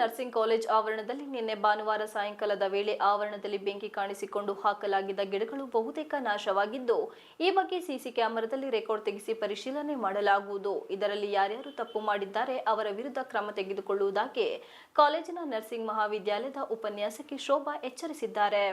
Nursing college ಆವರಣದಲ್ಲಿ ನಿನ್ನೆ ಭಾನುವಾರ ಸಾಯಂಕಾಲದ ವೇಳೆ ಆವರಣದಲ್ಲಿ ಬೆಂಕಿ ಕಾಣಿಸಿಕೊಂಡು ಹಾಕಲಾಗಿದ್ದ ಗಿಡಗಳು ಬಹುತೇಕ ನಾಶವಾಗಿದ್ದು, ಈ ಬಗ್ಗೆ ಸಿಸಿ ಕ್ಯಾಮೆರಾದಲ್ಲಿ ರೆಕಾರ್ಡ್ ತೆಗೆಸಿ ಪರಿಶೀಲನೆ ಮಾಡಲಾಗುವುದು. ಇದರಲ್ಲಿ ಯಾರ್ಯಾರು ತಪ್ಪು ಮಾಡಿದ್ದಾರೆ, ಅವರ ವಿರುದ್ಧ ಕ್ರಮ ತೆಗೆದುಕೊಳ್ಳುವುದಾಗಿ ಕಾಲೇಜಿನ ನರ್ಸಿಂಗ್ ಮಹಾವಿದ್ಯಾಲಯದ ಉಪನ್ಯಾಸಕಿ ಶೋಭಾ ಎಚ್ಚರಿಸಿದ್ದಾರೆ.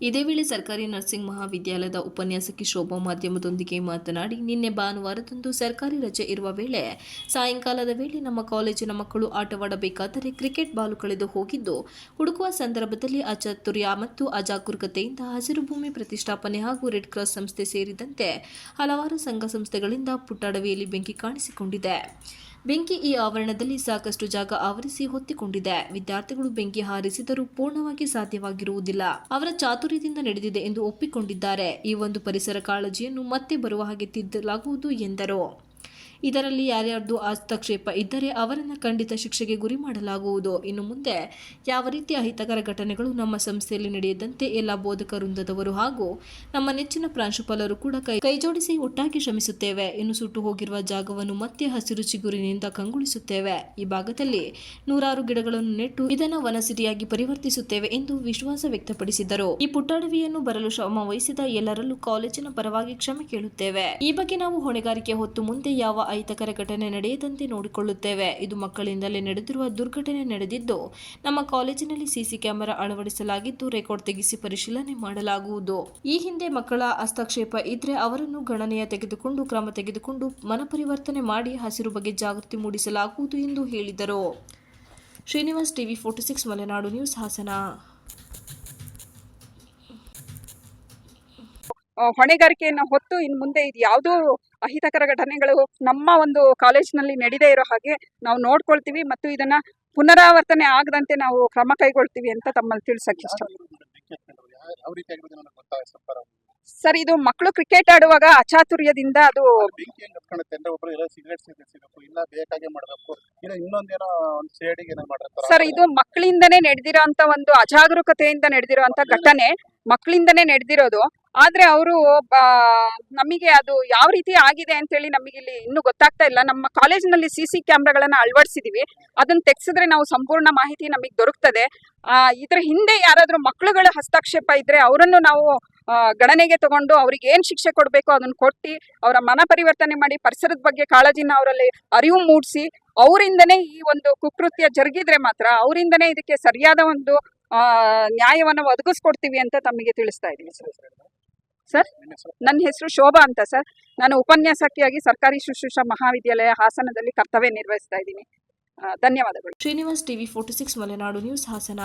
ಇದೇ ವೇಳೆ ಸರ್ಕಾರಿ ನರ್ಸಿಂಗ್ ಮಹಾವಿದ್ಯಾಲಯದ ಉಪನ್ಯಾಸಕಿ ಶೋಭಾ ಮಾಧ್ಯಮದೊಂದಿಗೆ ಮಾತನಾಡಿ, ನಿನ್ನೆ ಭಾನುವಾರದಂದು ಸರ್ಕಾರಿ ರಜೆ ಇರುವ ವೇಳೆ ಸಾಯಂಕಾಲದ ವೇಳೆ ನಮ್ಮ ಕಾಲೇಜಿನ ಮಕ್ಕಳು ಆಟವಾಡಬೇಕಾದರೆ ಕ್ರಿಕೆಟ್ ಬಾಲು ಕಳೆದು ಹೋಗಿದ್ದು, ಹುಡುಕುವ ಸಂದರ್ಭದಲ್ಲಿ ಅಚಾತುರ್ಯ ಮತ್ತು ಅಜಾಗರೂಕತೆಯಿಂದ ಹಸಿರು ಭೂಮಿ ಪ್ರತಿಷ್ಠಾಪನೆ ಹಾಗೂ ರೆಡ್ ಕ್ರಾಸ್ ಸಂಸ್ಥೆ ಸೇರಿದಂತೆ ಹಲವಾರು ಸಂಘ ಸಂಸ್ಥೆಗಳಿಂದ ಪುಟ್ಟಡವಿಯಲ್ಲಿ ಬೆಂಕಿ ಕಾಣಿಸಿಕೊಂಡಿದೆ. ಬೆಂಕಿ ಈ ಆವರಣದಲ್ಲಿ ಸಾಕಷ್ಟು ಜಾಗ ಆವರಿಸಿ ಹೊತ್ತಿಕೊಂಡಿದೆ. ವಿದ್ಯಾರ್ಥಿಗಳು ಬೆಂಕಿ ಹಾರಿಸಿದರೂ ಪೂರ್ಣವಾಗಿ ಸಾಧ್ಯವಾಗಿರುವುದಿಲ್ಲ. ಅವರ ಚಾತುರ್ಯದಿಂದ ನಡೆದಿದೆ ಎಂದು ಒಪ್ಪಿಕೊಂಡಿದ್ದಾರೆ. ಈ ಒಂದು ಪರಿಸರ ಕಾಳಜಿಯನ್ನು ಮತ್ತೆ ಬರುವ ಹಾಗೆ ತಿದ್ದಲಾಗುವುದು ಎಂದರು. ಇದರಲ್ಲಿ ಯಾರ್ಯಾರ್ದು ಹಸ್ತಕ್ಷೇಪ ಇದ್ದರೆ ಅವರನ್ನು ಖಂಡಿತ ಶಿಕ್ಷೆಗೆ ಗುರಿ ಮಾಡಲಾಗುವುದು. ಇನ್ನು ಮುಂದೆ ಯಾವ ರೀತಿಯ ಅಹಿತಕರ ಘಟನೆಗಳು ನಮ್ಮ ಸಂಸ್ಥೆಯಲ್ಲಿ ನಡೆಯದಂತೆ ಎಲ್ಲ ಬೋಧಕ ವೃಂದದವರು ಹಾಗೂ ನಮ್ಮ ನೆಚ್ಚಿನ ಪ್ರಾಂಶುಪಾಲರು ಕೂಡ ಕೈ ಕೈಜೋಡಿಸಿ ಒಟ್ಟಾಗಿ ಶ್ರಮಿಸುತ್ತೇವೆ. ಇನ್ನು ಸುಟ್ಟು ಹೋಗಿರುವ ಜಾಗವನ್ನು ಮತ್ತೆ ಹಸಿರು ಚಿಗುರಿನಿಂದ ಕಂಗೊಳಿಸುತ್ತೇವೆ. ಈ ಭಾಗದಲ್ಲಿ ನೂರಾರು ಗಿಡಗಳನ್ನು ನೆಟ್ಟು ಇದನ್ನು ವನಸಿರಿಯಾಗಿ ಪರಿವರ್ತಿಸುತ್ತೇವೆ ಎಂದು ವಿಶ್ವಾಸ ವ್ಯಕ್ತಪಡಿಸಿದರು. ಈ ಪುಟ್ಟಡವಿಯನ್ನು ಬರಲು ಶ್ರಮ ವಹಿಸಿದ ಎಲ್ಲರಲ್ಲೂ ಕಾಲೇಜಿನ ಪರವಾಗಿ ಕ್ಷಮೆ ಕೇಳುತ್ತೇವೆ. ಈ ಬಗ್ಗೆ ನಾವು ಹೊಣೆಗಾರಿಕೆ ಹೊತ್ತು ಮುಂದೆ ಯಾವ ಅಹಿತಕರ ಘಟನೆ ನಡೆಯದಂತೆ ನೋಡಿಕೊಳ್ಳುತ್ತೇವೆ. ಇದು ಮಕ್ಕಳಿಂದಲೇ ನಡೆದಿರುವ ದುರ್ಘಟನೆ ನಡೆದಿದ್ದು, ನಮ್ಮ ಕಾಲೇಜಿನಲ್ಲಿ ಸಿಸಿ ಕ್ಯಾಮೆರಾ ಅಳವಡಿಸಲಾಗಿದ್ದು, ರೆಕಾರ್ಡ್ ತೆಗೆಸಿ ಪರಿಶೀಲನೆ ಮಾಡಲಾಗುವುದು. ಈ ಹಿಂದೆ ಮಕ್ಕಳ ಹಸ್ತಕ್ಷೇಪ ಇದ್ರೆ ಅವರನ್ನು ಗಣನೆಯ ತೆಗೆದುಕೊಂಡು, ಕ್ರಮ ತೆಗೆದುಕೊಂಡು ಮನಪರಿವರ್ತನೆ ಮಾಡಿ ಹಸಿರು ಬಗ್ಗೆ ಜಾಗೃತಿ ಮೂಡಿಸಲಾಗುವುದು ಎಂದು ಹೇಳಿದರು. Srinivas TV forty six, Malenadu news, Hassan. ಹೊಣೆಗಾರಿಕೆಯನ್ನು ಹೊತ್ತು ಇನ್ನು ಮುಂದೆ ಇದು ಯಾವುದೋ ಅಹಿತಕರ ಘಟನೆಗಳು ನಮ್ಮ ಒಂದು ಕಾಲೇಜಿನಲ್ಲಿ ನಡೀದೇ ಇರೋ ಹಾಗೆ ನಾವು ನೋಡ್ಕೊಳ್ತೀವಿ ಮತ್ತು ಇದನ್ನ ಪುನರಾವರ್ತನೆ ಆಗದಂತೆ ನಾವು ಕ್ರಮ ಕೈಗೊಳ್ತೀವಿ ಅಂತ ತಮ್ಮಲ್ಲಿ ತಿಳಿಸಕ್ಕೆ ಇಷ್ಟ. ಸರ್ ಇದು ಮಕ್ಕಳು ಕ್ರಿಕೆಟ್ ಆಡುವಾಗ ಅಚಾತುರ್ಯದಿಂದ ಅದು ಸರ್ ಇದು ಮಕ್ಕಳಿಂದನೇ ನಡೆದಿರೋಂತ ಒಂದು ಅಜಾಗರೂಕತೆಯಿಂದ ನಡೆದಿರೋ ಅಂತ ಘಟನೆ ಮಕ್ಕಳಿಂದನೇ ನಡೆದಿರೋದು. ಆದ್ರೆ ಅವರು ನಮಗೆ ಅದು ಯಾವ ರೀತಿ ಆಗಿದೆ ಅಂತೇಳಿ ನಮಗೆ ಇಲ್ಲಿ ಇನ್ನೂ ಗೊತ್ತಾಗ್ತಾ ಇಲ್ಲ. ನಮ್ಮ ಕಾಲೇಜಿನಲ್ಲಿ ಸಿ ಸಿ ಕ್ಯಾಮ್ರಾಗಳನ್ನ ಅಳವಡಿಸಿದೀವಿ. ಅದನ್ನ ತೆಗ್ಸಿದ್ರೆ ನಾವು ಸಂಪೂರ್ಣ ಮಾಹಿತಿ ನಮಗೆ ದೊರಕ್ತದೆ. ಇದ್ರ ಹಿಂದೆ ಯಾರಾದ್ರೂ ಮಕ್ಕಳುಗಳ ಹಸ್ತಕ್ಷೇಪ ಇದ್ರೆ ಅವರನ್ನು ನಾವು ಗಣನೆಗೆ ತಗೊಂಡು ಅವ್ರಿಗೆ ಏನ್ ಶಿಕ್ಷೆ ಕೊಡಬೇಕು ಅದನ್ನ ಕೊಟ್ಟು ಅವರ ಮನ ಪರಿವರ್ತನೆ ಮಾಡಿ ಪರಿಸರದ ಬಗ್ಗೆ ಕಾಳಜಿನ ಅವರಲ್ಲಿ ಅರಿವು ಮೂಡಿಸಿ ಅವರಿಂದನೇ ಈ ಒಂದು ಕುಕೃತ್ಯ ಜರುಗಿದ್ರೆ ಮಾತ್ರ ಅವರಿಂದನೇ ಇದಕ್ಕೆ ಸರಿಯಾದ ಒಂದು ನ್ಯಾಯವನ್ನು ಒದಗಿಸ್ಕೊಡ್ತೀವಿ ಅಂತ ತಮಗೆ ತಿಳಿಸ್ತಾ ಇದ್ದೀವಿ ಸರ್ ಸರ್, ನನ್ನ ಹೆಸರು ಶೋಭಾ ಅಂತ ಸರ್. ನಾನು ಉಪನ್ಯಾಸಕಿಯಾಗಿ ಸರ್ಕಾರಿ ಶುಶ್ರೂಷಾ ಮಹಾವಿದ್ಯಾಲಯ ಹಾಸನದಲ್ಲಿ ಕರ್ತವ್ಯ ನಿರ್ವಹಿಸ್ತಾ ಇದ್ದೀನಿ. ಧನ್ಯವಾದಗಳು. Srinivas TV forty six Malenadu news Hassan.